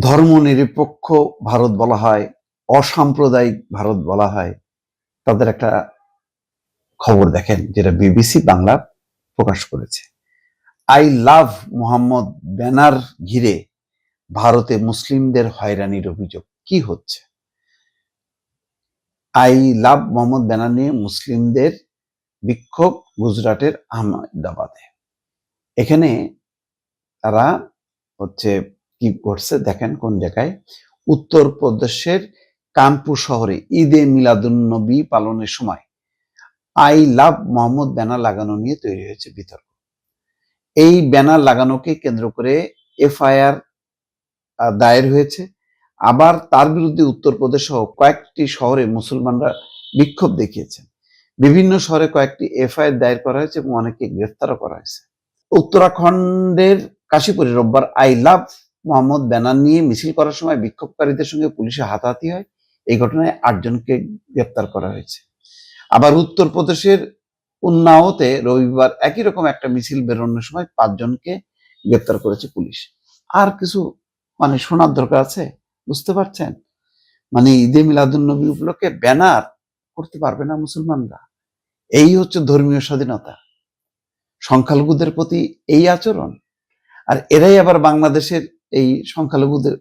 ধর্মনিরপেক্ষ ভারত বলা হয়, অসাম্প্রদায়িক ভারত বলা হয়। তাদের একটা খবর দেখেন, যেটা বিবিসি বাংলা প্রকাশ করেছে। আই লাভ মোহাম্মদ ব্যানার ঘিরে ভারতে মুসলিমদের হয়রানির অভিযোগ। কি হচ্ছে? আই লাভ মোহাম্মদ ব্যানার নিয়ে মুসলিমদের বিক্ষোভ গুজরাটের আহমেদাবাদে। এখানে তারা হচ্ছে কি করছে? দেখেন কোন জায়গায়। উত্তরপ্রদেশের কানপুর শহরে ঈদে মিলাদুন্নবী পালনের সময় আই লাভ মোহাম্মদ ব্যানার লাগানো নিয়ে তৈরি হয়েছে বিতর্ক। এই ব্যানার লাগানোকে কেন্দ্র করে এফআইআর দায়ের হয়েছে। আবার তার বিরুদ্ধে উত্তরপ্রদেশ সহ কয়েকটি শহরে মুসলমানরা বিক্ষোভ দেখিয়েছেন বিভিন্ন শহরে কয়েকটি এফআইআর দায়ের করা হয়েছে এবং অনেকে গ্রেফতারও করা হয়েছে। উত্তরাখণ্ডের কাশীপুরে রোববার আই লাভ মোহাম্মদ ব্যানার নিয়ে মিছিল করার সময় বিক্ষোভকারীদের সঙ্গে পুলিশে হাতাহাতি হয়। এই ঘটনায় আটজনকে গ্রেপ্তার করা হয়েছে। আবার উত্তরপ্রদেশের উন্নাওতে রবিবার একই রকম একটা মিছিল বেরোনোর সময় পাঁচজনকে গ্রেপ্তার করেছে পুলিশ। আর কিছু মানে শোনার দরকার আছে? বুঝতে পারছেন? মানে ঈদে মিলাদুল নবী উপলক্ষে ব্যানার করতে পারবে না মুসলমানরা। এই হচ্ছে ধর্মীয় স্বাধীনতা। সংখ্যালঘুদের প্রতি এই আচরণ। আর এরাই আবার বাংলাদেশের এই সংখ্যালঘুদের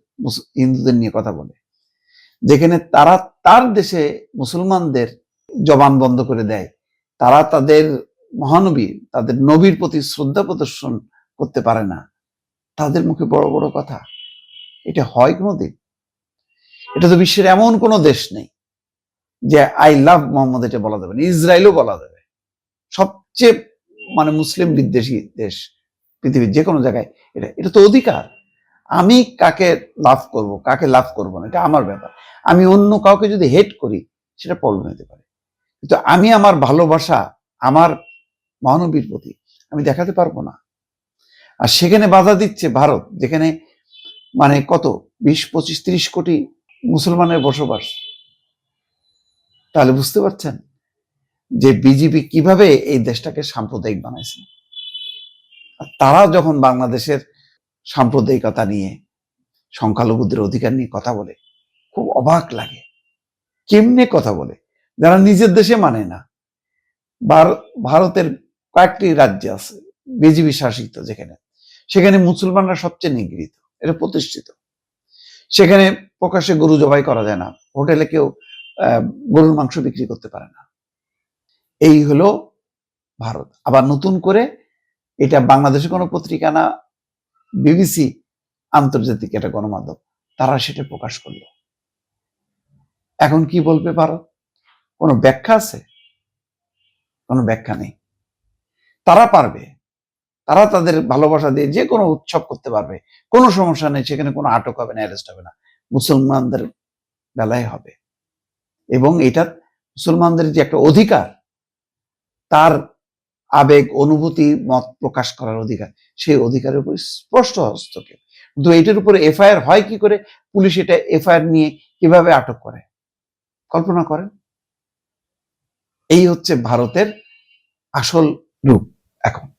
হিন্দুদের নিয়ে কথা বলে। যেখানে তারা তার দেশে মুসলমানদের জবান বন্ধ করে দেয়। তারা তাদের মহানবী, তাদের নবীর প্রতি শ্রদ্ধা প্রদর্শন করতে পারে না। তাদের মুখে বড় বড় কথা। এটা হয় কোনো দিন এটা তো বিশ্বের এমন কোনো দেশ নেই যে আই লাভ মোহাম্মদ এটা বলা যাবে না, ইসরায়েলও বলা যাবে। সবচেয়ে মানে মুসলিম বিদ্বেষী দেশ পৃথিবীর যে কোনো জায়গায় এটা এটা তো অধিকার। আমি কাকে লাভ করব, কাকে লাভ করব না, এটা আমার ব্যাপার। আমি অন্য কাউকে যদি হেট করি, সেটা প্রবলেম হতে পারে। কিন্তু আমি আমার ভালোবাসা, আমার মহানবীর প্রতি আমি দেখাতে পারব না। আর সেখানে বাধা দিচ্ছে ভারত, যেখানে মানে কত? বিশ, পঁচিশ, ত্রিশ কোটি মুসলমানের বসবাস। তাহলে বুঝতে পারছেন যে বিজেপি কীভাবে এই দেশটাকে সাম্প্রদায়িক বানাইছে। তারা যখন বাংলাদেশের সাম্প্রদায়িকতা নিয়ে, সংখ্যালঘুদের অধিকার নিয়ে কথা বলে, খুব অবাক লাগে। কেমনে কথা বলে? যারা নিজের দেশে মানে না। ভারতের কয়েকটি রাজ্য আছে, বিজেপি শাসিত যেখানে। সেখানে মুসলমানরা সবচেয়ে নিগৃহীত, এটা প্রতিষ্ঠিত। সেখানে প্রকাশ্যে গরু জবাই করা যায় না, হোটেলে কেউ গরুর মাংস বিক্রি করতে পারে না। এই হলো ভারত। আবার নতুন করে এটা বাংলাদেশে কোনো পত্রিকা না বিবিসি আন্তর্জাতিক একটা গণমাধ্যম, তারা সেটা প্রকাশ করল। এখন কি বলবে ভারত কোনো ব্যাখ্যা আছে? কোনো ব্যাখ্যা নেই। তারা পারবে। তারা তাদের ভালোবাসা দিয়ে যে কোনো উৎসব করতে পারবে। কোনো সমস্যা নেই, সেখানে কোনো আটক হবে না অ্যারেস্ট হবে না। মুসলমানদের বেলায় হবে। এবং এটা মুসলমানদের যে একটা অধিকার, তার আবেগ, অনুভূতি, মত প্রকাশ করার অধিকার। সেই অধিকারের উপর স্পষ্ট হস্তক্ষেপ। কিন্তু এটার উপরে এফআইআর হয় কি করে? পুলিশ এটা এফআইআর নিয়ে কীভাবে আটক করে? কল্পনা করেন। এই হচ্ছে ভারতের আসল রূপ এখন।